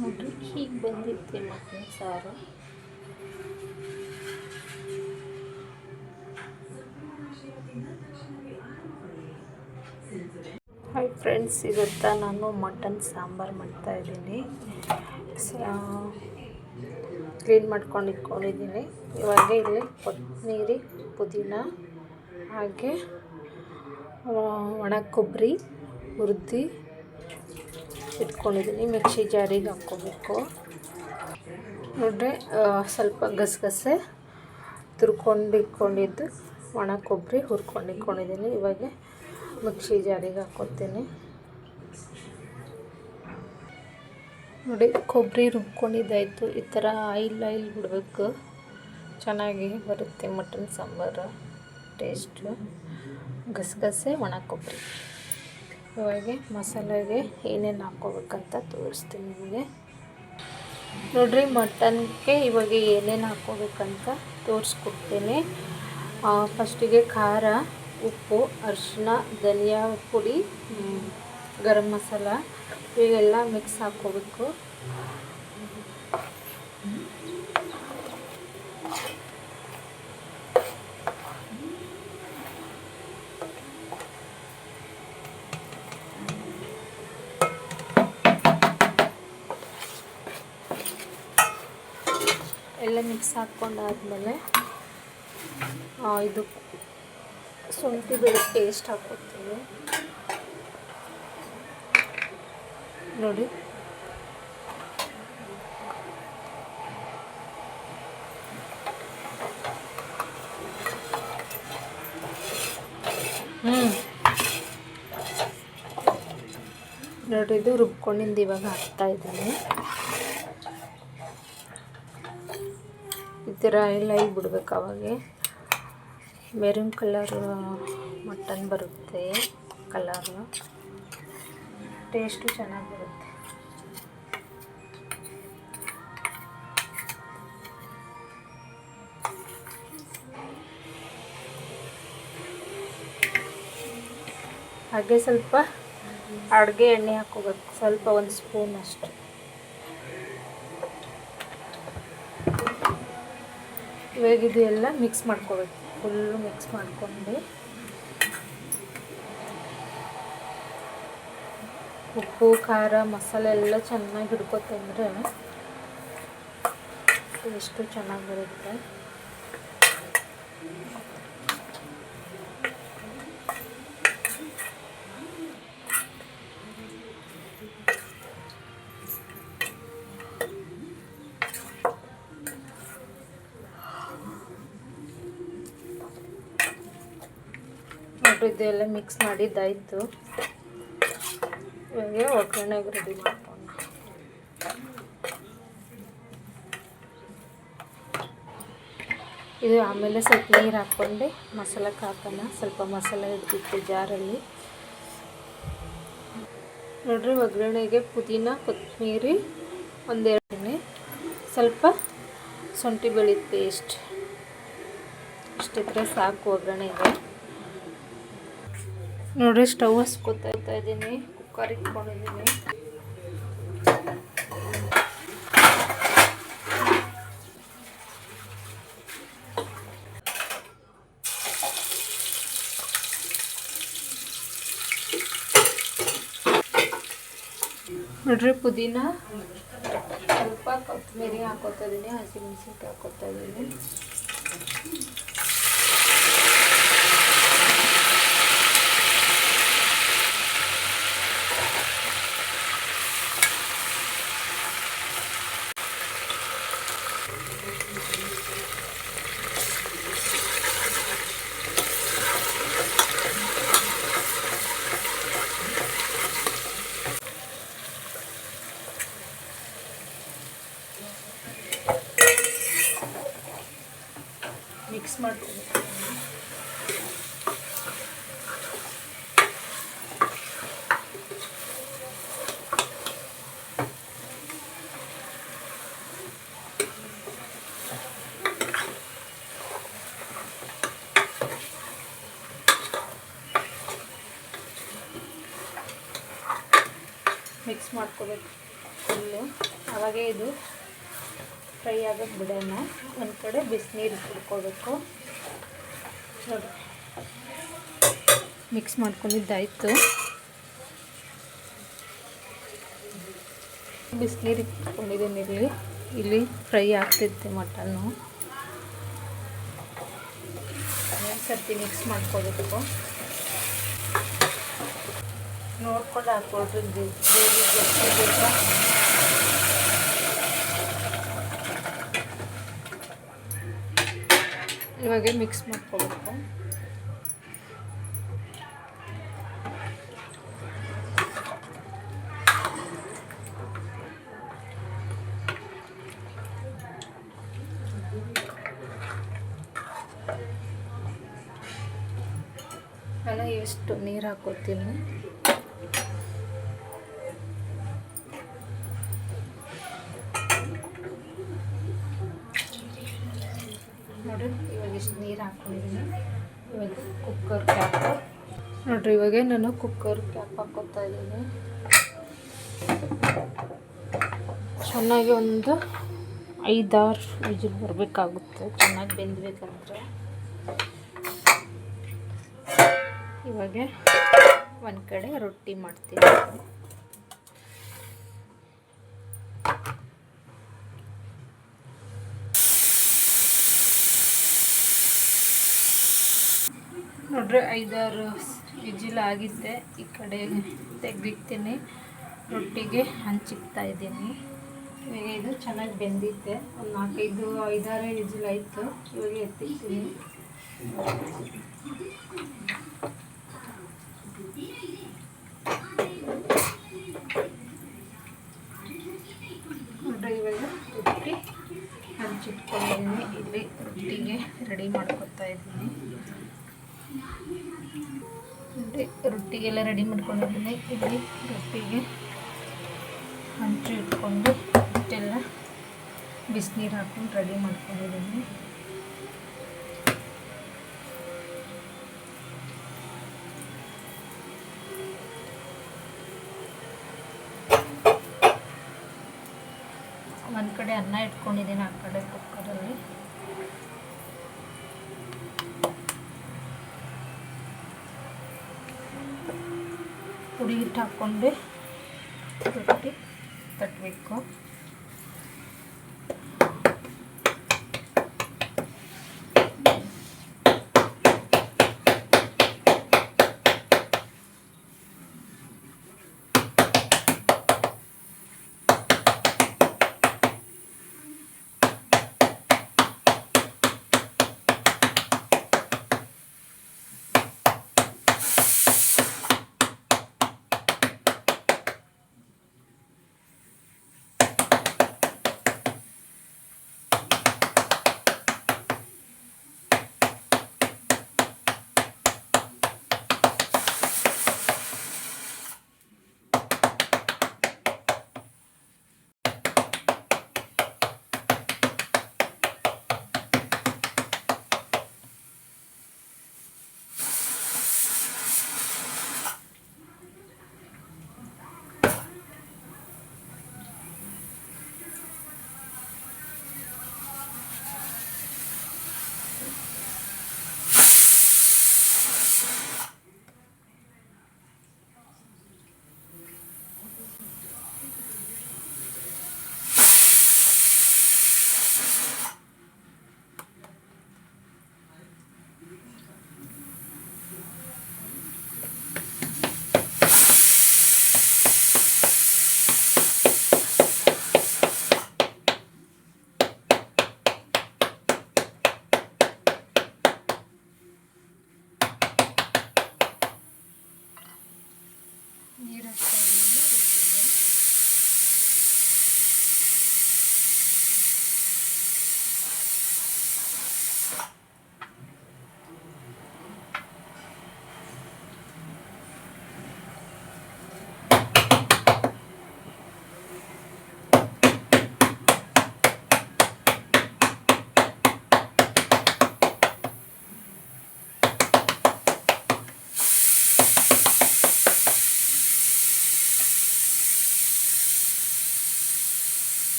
ನೋಡ್ರಿ ಹೀಗೆ ಬಂದಿತ್ತು ಮಟನ್ ಸಾರು. ಹಾಯ್ ಫ್ರೆಂಡ್ಸ್ ಇವತ್ತು ನಾನು ಮಟನ್ ಸಾಂಬಾರು ಮಾಡ್ತಾಯಿದ್ದೀನಿ ಕ್ಲೀನ್ ಮಾಡ್ಕೊಂಡು ಇಟ್ಕೊಂಡಿದ್ದೀನಿ. ಇವಾಗ ಇಲ್ಲಿ ಕೊತ್ತಂಬರಿ, ಪುದೀನ, ಹಾಗೆ ಒಣ ಕೊಬ್ಬರಿ ಹುರಿದು ಇಟ್ಕೊಂಡಿದ್ದೀನಿ ಮಿಕ್ಸಿ ಜಾರಿಗೆ ಹಾಕ್ಕೋಬೇಕು. ನೋಡ್ರಿ ಸ್ವಲ್ಪ ಗಸಗಸೆ ತುರ್ಕೊಂಡಿಟ್ಕೊಂಡಿದ್ದು ಒಣ ಕೊಬ್ಬರಿ ಹುರ್ಕೊಂಡಿಟ್ಕೊಂಡಿದ್ದೀನಿ. ಇವಾಗ ಮಿಕ್ಸಿ ಜಾರಿಗೆ ಹಾಕ್ಕೊತೀನಿ. ನೋಡಿ, ಕೊಬ್ಬರಿ ರುಬ್ಕೊಂಡಿದ್ದಾಯಿತು. ಈ ಥರ ಆಯಿಲ್ ಆಯಿಲ್ ಬಿಡಬೇಕು. ಚೆನ್ನಾಗಿ ಬರುತ್ತೆ ಮಟನ್ ಸಾಂಬಾರು. ಟೇಸ್ಟು. ಗಸಗಸೆ, ಒಣ ಕೊಬ್ಬರಿ. ಇವಾಗ ಮಸಾಲೆಗೆ ಏನೇನು ಹಾಕ್ಕೋಬೇಕಂತ ತೋರಿಸ್ತೀನಿ ನಿಮಗೆ. ನೋಡ್ರಿ, ಮಟನ್ಗೆ ಇವಾಗ ಏನೇನು ಹಾಕ್ಕೋಬೇಕಂತ ತೋರಿಸ್ಕೊಡ್ತೀನಿ. ಫಸ್ಟಿಗೆ ಖಾರ, ಉಪ್ಪು ಅರಿಶಿನ ಧನಿಯಾ ಪುಡಿ ಗರಂ ಮಸಾಲ, ಇವೆಲ್ಲ ಮಿಕ್ಸ್ ಹಾಕ್ಕೋಬೇಕು. ಎಲ್ಲ ಮಿಕ್ಸ್ ಹಾಕ್ಕೊಂಡಾದ್ಮೇಲೆ ಇದು ಶುಂಠಿ ಬೆಳೆ ಪೇಸ್ಟ್ ಹಾಕ್ಕೊಡ್ತೀವಿ ನೋಡಿ. ಹ್ಞೂ ನೋಡಿ, ಇದು ರುಬ್ಕೊಂಡಿಂದ ಇವಾಗ ಹಾಕ್ತಾ ಇದ್ದೀನಿ. ಥರ ಎಲ್ಲ ಬಿಡ್ಬೇಕು ಅವಾಗೆ. ಮೆರೂನ್ ಕಲರ್ ಮಟನ್ ಬರುತ್ತೆ ಕಲರು ಟೇಸ್ಟು ಚೆನ್ನಾಗಿ ಬರುತ್ತೆ. ಹಾಗೆ ಸ್ವಲ್ಪ ಅಡುಗೆ ಎಣ್ಣೆ ಹಾಕೋಬೇಕು ಸ್ವಲ್ಪ ಒಂದು ಸ್ಪೂನ್ ಅಷ್ಟು. ಇವಾಗ ಇದು ಎಲ್ಲ ಮಿಕ್ಸ್ ಮಾಡ್ಕೋಬೇಕು. ಫುಲ್ಲು ಮಿಕ್ಸ್ ಮಾಡಿಕೊಂಡು. ಉಪ್ಪು, ಖಾರ, ಮಸಾಲೆ ಎಲ್ಲ ಚೆನ್ನಾಗಿ ಹಿಡ್ಕೊತಂದ್ರೆ ಎಷ್ಟು ಚೆನ್ನಾಗಿ ಬರುತ್ತೆ. ಇದೆಲ್ಲ ಮಿಕ್ಸ್ ಮಾಡಿದ್ದಾಯಿತು. ಇವಾಗ ಒಗ್ಗರಣೆಗೆ ರೆಡಿ ಮಾಡ್ಕೊಂಡು. ಇದು ಆಮೇಲೆ ಸ್ವಲ್ಪ ನೀರು ಹಾಕ್ಕೊಂಡು ಮಸಾಲಕ್ಕೆ ಹಾಕೋಣ ಸ್ವಲ್ಪ ಮಸಾಲೆ ಹಿಡ್ದಿತ್ತು ಜಾರಲ್ಲಿ. ನೋಡ್ರಿ ಒಗ್ಗರಣೆಗೆ ಪುದೀನ, ಕೊತ್ತಂಬರಿ ಒಂದೆರಡು ಸ್ವಲ್ಪ ಶುಂಠಿ ಬೆಳ್ಳುಳ್ಳಿ ಪೇಸ್ಟ್ ಇಷ್ಟಿದ್ರೆ ಸಾಕು ಒಗ್ಗರಣೆಗೆ. ನೋಡ್ರಿ ಸ್ಟವ್ ಹಸ್ಕೊತಾ ಇದ್ದೀನಿ ಕುಕ್ಕರ್ ಇಟ್ಕೊಂಡಿದ್ದೀನಿ ನೋಡ್ರಿ ಪುದೀನ ಸ್ವಲ್ಪ ಕೊತ್ತಂಬರಿ ಹಾಕೋತಾ ಇದ್ದೀನಿ ಹಸಿಮೆಣಸಿನ್ಕಾಯಿ ಹಾಕೋತಾ ಇದ್ದೀನಿ ಮಿಕ್ಸ್ ಮಾಡ್ಕೋಬೇಕು ಮಿಕ್ಸ್ ಮಾಡ್ಕೋಬೇಕು. ಫುಲ್ಲು. ಅವಾಗೇ ಇದು ಫ್ರೈ ಆಗೋಕ್ಕೆ ಬಿಡೋಣ. ಒಂದು ಕಡೆ ಬಿಸಿನೀರು ಕುಡ್ಕೋಬೇಕು ನೋಡಿ. ಮಿಕ್ಸ್ ಮಾಡ್ಕೊಂಡಿದ್ದಾಯಿತು. ಬಿಸಿನೀರು ಇಟ್ಕೊಂಡಿದ್ದೀನಿ ಇಲ್ಲಿ. ಇಲ್ಲಿ ಫ್ರೈ ಆಗ್ತಿತ್ತು ಮಟನ್ನು. ಸರ್ತಿ ಮಿಕ್ಸ್ ಮಾಡ್ಕೋಬೇಕು. ನೋಡ್ಕೊಂಡು ಹಾಕ್ಕೊಳ್ರಿ ಗ್ರೇವಿ ಇವಾಗ ಮಿಕ್ಸ್ ಮಾಡ್ಕೋಬೇಕು. ನಾನು ಎಷ್ಟು ನೀರು ಹಾಕೋತೀನಿ? ನೋಡಿ ನೀರು ಹಾಕೊಂಡಿದ್ದೀನಿ ಇವಾಗ ಕುಕ್ಕರ್ ಕ್ಯಾಪ್ ನೋಡ್ರಿ, ಇವಾಗ ನಾನು ಕುಕ್ಕರ್ ಕ್ಯಾಪ್ ಹಾಕೋತಾ ಇದ್ದೀನಿ. ಚೆನ್ನಾಗಿ ಒಂದು ಐದಾರು ವಿಜಿಲ್ ಬರಬೇಕಾಗುತ್ತೆ. ಚೆನ್ನಾಗಿ ಬೆಂದಬೇಕಂದ್ರೆ. ಇವಾಗ ಒಂದು ಕಡೆ ರೊಟ್ಟಿ ಮಾಡ್ತೀನಿ ನೋಡ್ರಿ ಐದಾರು ವಿಜಿಲ್ ಆಗಿದ್ದೆ, ಈ ಕಡೆ ತೆಗ್ದಿಕ್ತೀನಿ. ರೊಟ್ಟಿಗೆ ಹಂಚಿಕ್ತಾ ಇದ್ದೀನಿ. ಇವಾಗ ಇದು ಚೆನ್ನಾಗಿ ಬೆಂದಿತ್ತೆ. ಒಂದು ನಾಲ್ಕೈದು, ಐದಾರು ವಿಜಿಲ್ ಆಯಿತು. ಇವಾಗ ಎತ್ತಿಡ್ತೀನಿ ಇವಾಗ ರೊಟ್ಟಿ ಹಂಚಿಟ್ಕೊಂಡಿದ್ದೀನಿ ಇಲ್ಲಿ ರೊಟ್ಟಿಗೆ ರೆಡಿ ಮಾಡ್ಕೊತಾ ಇದ್ದೀನಿ. ರೊಟ್ಟಿಗೆಲ್ಲ ರೆಡಿ ಮಾಡ್ಕೊಂಡಿದ್ದೀನಿ ಇಲ್ಲಿ ರೊಟ್ಟಿಗೆ ಹಂಚು ಇಟ್ಕೊಂಡು ಇಷ್ಟೆಲ್ಲ ಬಿಸಿನೀರು ಹಾಕ್ಕೊಂಡು ರೆಡಿ ಮಾಡ್ಕೊಂಡಿದ್ದೀನಿ ಒಂದು ಕಡೆ ಅನ್ನ ಇಟ್ಕೊಂಡಿದ್ದೀನಿ ಆ ಕಡೆ ಕುಕ್ಕರಲ್ಲಿ ಪುಡಿ ಹಿಟ್ಟು ಹಾಕ್ಕೊಂಡು. ರೊಟ್ಟಿ ತಟ್ಟಬೇಕು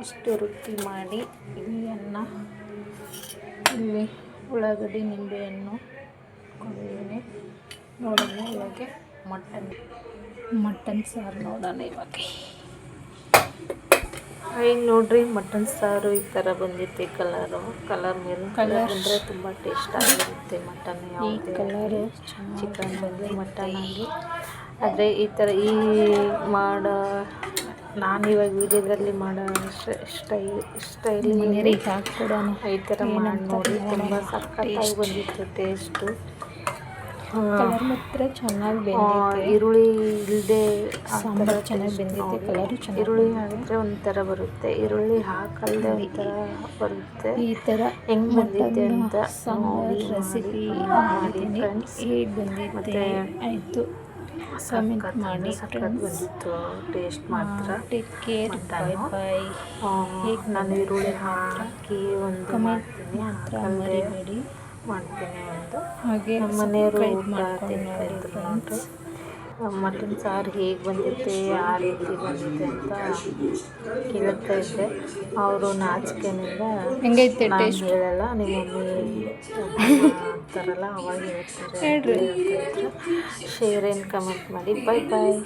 ಇಷ್ಟು ವೃತ್ತಿ ಮಾಡಿ ಇಲ್ಲಿ ಅನ್ನ ಇಲ್ಲಿ ಉಳ್ಳಾಗಡ್ಡಿ ನಿಂಬೆಯನ್ನು ಕೊಂಡಿದ್ದೀನಿ ನೋಡೋಣ ಇವಾಗ ಮಟನ್ ಮಟನ್ ಸಾರು ನೋಡೋಣ ಇವಾಗ. ಈಗ ನೋಡ್ರಿ ಮಟನ್ ಸಾರು ಈ ಥರ ಬಂದಿತ್ತು ಕಲರು. ಕಲರ್ ಮೇಲೆ ಕಲರ್ ಅಂದರೆ ತುಂಬ ಟೇಸ್ಟ್ ಆಗಿರುತ್ತೆ ಮಟನ್ ಯಾವುದೇ ಕಲರು ಚಿಕನ್ ಬಂದು ಮಟನ್ ಆಗಿ. ಆದರೆ ಈ ಥರ ಈ ಮಾಡೋ ನಾನು ಇವಾಗ ವಿಡಿಯೋದಲ್ಲಿ ಮಾಡೋ ಸ್ಟೈಲ್ ಸ್ಟೈಲ್ ಮನೆಯವ್ರಿಗೆ ಹಾಕ್ಕೊಡೋಣ ಈ ಥರ ಮಾಡಿ ನೋಡಿ ತುಂಬ ಸಖತ್ತಾಗಿ ಬಂದಿತ್ತು ಟೇಸ್ಟು ಮಾತ್ರ ಚೆನ್ನಾಗಿ ಬೆಂದಿದೆ ಈರುಳ್ಳಿ ಇಲ್ಲದೆ ಸಾಂಬಾರು ಚೆನ್ನಾಗಿ ಬೆಂದಿತ್ತು ಕಲರು ಚೆನ್ನಾಗಿ ಈರುಳ್ಳಿ ಹಾಕಿದ್ರೆ ಒಂಥರ ಬರುತ್ತೆ. ಈರುಳ್ಳಿ ಹಾಕಲ್ದೆ ಒಂಥರ ಬರುತ್ತೆ. ಈ ಥರ ಹೆಂಗ್ ಬಂದಿದೆ ಅಂತ ಸಾಂಬಾರು ರೆಸಿಪಿ ಮಾಡಿ ಫ್ರೆಂಡ್ಸ್. ಹೇಗೆ ಬಂದಿದೆ ಆಯಿತು. ಸಖತ್ ಮಾಡಿ ಬಂದಿತ್ತು. ಟೇಸ್ಟ್ ಮಾತ್ರ. Take care bye. ಬಾಯ್ ಆ, ನಾನು ಈರುಳ್ಳಿ ಹಾಕಿ ಒಂದು ಕಮೆಂಟ್ ಮಾಡ್ತೀನಿ ಮಾತ್ರ ಮರಿಬೇಡಿ ಮಾಡ್ತೀನಿ ಒಂದು ಹಾಗೆ ನಮ್ಮ ಮನೆಯವರು subscribe ಊಟ ಮಾಡ್ಕೊಂಡು ತಿಂತಾ ನೋಡಿ ಇದ್ರು ಮಟನ್ ಸಾರು ಹೇಗೆ ಬಂದಿದೆ ಆ ರೀತಿ ಬಂದಿದೆ ಅಂತ ಕೇಳ್ತಾ ಇದ್ದೆ. ಅವರು ನಾಚಿಕೆನಿಂದ ಹೆಂಗೈತೆ ನಾನು ಟೇಸ್ಟ್ ಹೇಳಲ್ಲ ನಿಮ್ಮ ಮಮ್ಮಿ ಅಂತಾರಲ್ಲ ಅವಾಗ ಹೇಳ್ತಾರೆ. ಶೇರ್ ಏನು ಕಮೆಂಟ್ ಮಾಡಿ. Bye bye